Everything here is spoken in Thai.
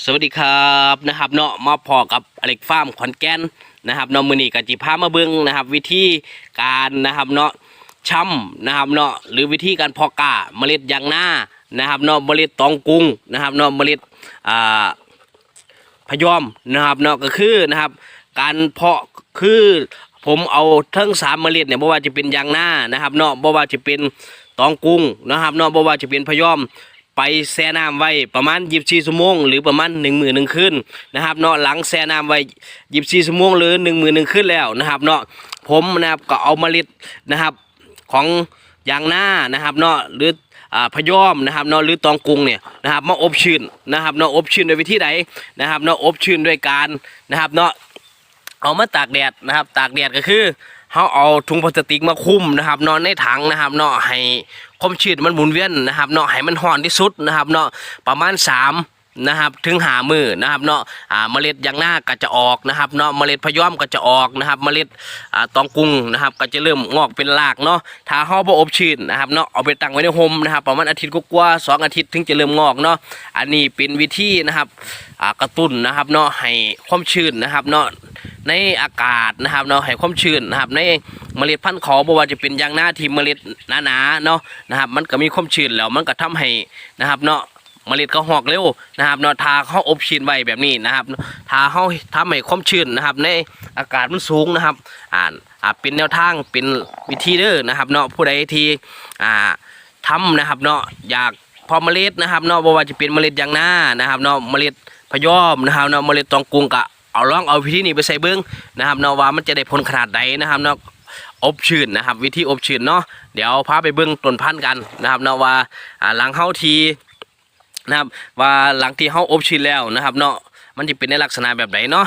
สวัสดีครับนะครับเนาะมาพอกับอเล็กฟาร์มขอนแก่นนะครับเนาะมือนี้กจิพามาเบิ้งนะครับ วิธีการนะครับเนาะช่ำนะครับเนาะหรือวิธีการเพอกาเมล็ดยางหน้านะครับเนาะเมล็ดตองกุ้งนะครับเนาะเมล็ดอ่าพยอมนะครับเนาะก็คือนะครับ การเพาะคือผมเอาทั้งสามเมล็ดเนี่ยบ่ว่าจะเป็นยางหน้านะครับเนาะบ่ว่าจะเป็นตองกุ้งนะครับเนาะบ่ว่าจะเป็นพยอม ไปแช่น้ำไว้ประมาณ24ชั่วโมง หรือประมาณ1มื้อหนึ่งคืนนะครับเนาะหลังแช่น้ำไว้24ชั่วโมง หรือ1มื้อหนึ่งคืนแล้วนะครับเนาะผมนะครับก็เอาเมล็ดนะครับของยางหน้านะครับเนาะหรืออ่าพยอมนะครับเนาะหรือตองกุ้งเนี่ยนะครับมาอบชื้นนะครับเนาะอบชื้นโดยวิธีใดนะครับเนาะอบชื้นด้วยการนะครับเนาะเอามาตากแดดนะครับตากแดดก็คือ เขาเอาถุงพลาสติกมาคุมนะครับนอนในถังนะครับเนาะให้ความชื้นมันหมุนเวียนนะครับเนาะให้มันห่อนที่สุดนะครับเนาะประมาณ3นะครับถึงหามือนะครับเนาะอ่าเมล็ดยางหน้าก็จะออกนะครับเนาะเมล็ดพย้อมก็จะออกนะครับ เมล็ดอ่าตองกุ้งนะครับ ก็จะเริ่มงอกเป็นรากเนาะถ้าเฮาบ่อบชื้นนะครับเนาะเอาไปตั้งไว้ในโฮมนะครับประมาณอาทิตย์กว่าๆสองอาทิตย์ถึงจะเริ่มงอกเนาะอันนี้เป็นวิธีนะครับอ่ากระตุ้นนะครับเนาะให้ความชื้นนะครับเนาะ ในอากาศนะครับเนาะให้ความชื้นนะครับ ในเมล็ดพันธุ์ของบ่ว่าจะเป็นยางหน้าที่เมล็ดหนาๆเนาะนะครับ มันก็มีความชื้นแล้วมันก็ทำให้นะครับเนาะเมล็ดก็หอกเร็วนะครับเนาะถ้าเขาอบชื้นไว้แบบนี้นะครับถ้าเขาทำให้ความชื้นนะครับ ในอากาศมันสูงนะครับ อ่าอ่าเป็นแนวทางเป็นวิธีเด้อนะครับ เนาะผู้ใดที่อ่าทำนะครับ เนาะอยากพอเมล็ดนะครับเนาะบ่ว่าจะเป็นเมล็ดยางหน้านะครับ เนาะเมล็ดพยอมนะครับเนาะเมล็ดตองกุงกะ เอาลองเอาวิธีนี้ไปใส่เบื้องนะครับเนาะว่ามันจะได้ผลขนาดใดนะครับเนาะอบชื้นนะครับ วิธีอบชื้นเนาะเดี๋ยวพาไปเบื้องต้นพันธุ์กันนะครับเนาะว่าอ่าหลังเฮาทีนะครับว่าหลังที่เฮาอบชื้นแล้วนะครับเนาะมันจะเป็นในลักษณะแบบไหนเนาะ